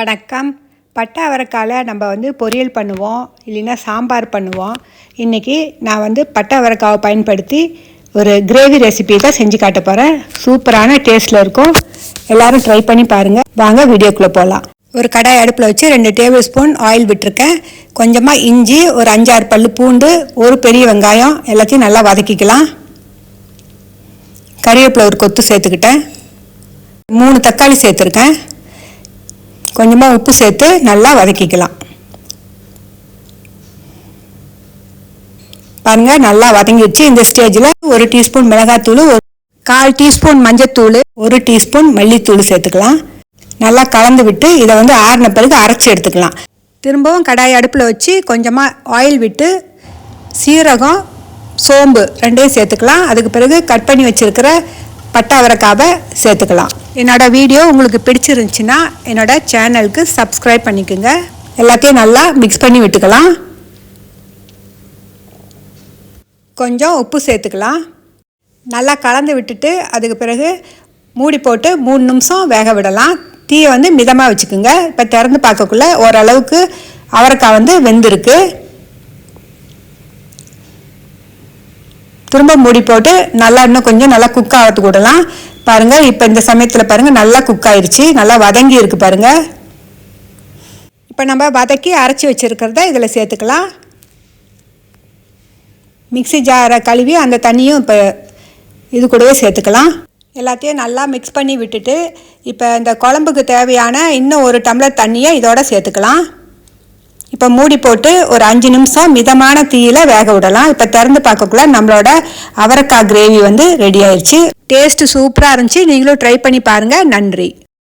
வணக்கம். பட்டை அவரைக்காயில் நம்ம வந்து பொரியல் பண்ணுவோம் இல்லைன்னா சாம்பார் பண்ணுவோம். இன்றைக்கி நான் வந்து பட்டை அவரைக்காவை பயன்படுத்தி ஒரு கிரேவி ரெசிபி தான் செஞ்சு காட்ட போகிறேன் சூப்பரான டேஸ்ட்டில் இருக்கும். எல்லோரும் ட்ரை பண்ணி பாருங்கள் வாங்க வீடியோக்குள்ளே போகலாம் ஒரு கடாய் அடுப்பில் வச்சு ரெண்டு டேபிள் ஸ்பூன் ஆயில் விட்டுருக்கேன். கொஞ்சமாக இஞ்சி ஒரு அஞ்சாறு பல் பூண்டு ஒரு பெரிய வெங்காயம் எல்லாத்தையும் நல்லா வதக்கிக்கலாம். கறிவேப்பில் ஒரு கொத்து சேர்த்துக்கிட்டேன். மூணு தக்காளி சேர்த்துருக்கேன். கொஞ்சமாக உப்பு சேர்த்து நல்லா வதக்கிக்கலாம். பாருங்க நல்லா வதங்கிடுச்சு. இந்த ஸ்டேஜில் ஒரு டீஸ்பூன் மிளகாத்தூள் ஒரு கால் டீஸ்பூன் மஞ்சத்தூள் ஒரு டீஸ்பூன் மல்லித்தூள் சேர்த்துக்கலாம். நல்லா கலந்து விட்டு இதை வந்து ஆறின பிறகு அரைச்சி எடுத்துக்கலாம். திரும்பவும் கடாய் அடுப்பில் வச்சு கொஞ்சமாக ஆயில் விட்டு சீரகம் சோம்பு ரெண்டையும் சேர்த்துக்கலாம். அதுக்கு பிறகு கட் பண்ணி வச்சுருக்கிற பட்டாவரக்காவை சேர்த்துக்கலாம். என்னோடய வீடியோ உங்களுக்கு பிடிச்சிருந்துச்சின்னா என்னோடய சேனலுக்கு சப்ஸ்கிரைப் பண்ணிக்கோங்க. எல்லாத்தையும் நல்லா மிக்ஸ் பண்ணி விட்டுக்கலாம். கொஞ்சம் உப்பு சேர்த்துக்கலாம். நல்லா கலந்து விட்டுட்டு அதுக்கு பிறகு மூடி போட்டு மூணு நிமிஷம் வேக விடலாம். தீயை வந்து மிதமாக வச்சுக்கோங்க. இப்போ திறந்து பார்க்கக்குள்ள ஓரளவுக்கு அவரைக்காய் வந்து வெந்திருக்கு. திரும்ப மூடி போட்டு நல்லா இன்னும் கொஞ்சம் நல்லா குக் ஆகிறது விடலாம். பாருங்கள் இப்போ இந்த சமயத்தில் பாருங்கள் நல்லா குக் ஆயிடுச்சு நல்லா வதங்கி இருக்கு பாருங்கள் இப்போ நம்ம வதக்கி அரைச்சி வச்சுருக்கிறத இதில் சேர்த்துக்கலாம். மிக்ஸி ஜாரை கழுவி அந்த தண்ணியும் இப்போ இது கூடவே சேர்த்துக்கலாம். எல்லாத்தையும் நல்லா மிக்ஸ் பண்ணி விட்டுட்டு இப்போ இந்த குழம்புக்கு தேவையான இன்னும் ஒரு டம்ளர் தண்ணியை இதோட சேர்த்துக்கலாம். இப்போ மூடி போட்டு ஒரு அஞ்சு நிமிஷம் மிதமான தீயில வேக விடலாம். இப்போ திறந்து பார்க்கக்குள்ள நம்மளோட அவரைக்காய் கிரேவி வந்து ரெடி ஆயிடுச்சு டேஸ்ட் சூப்பராக இருந்துச்சு. நீங்களும் ட்ரை பண்ணி பாருங்கள் நன்றி.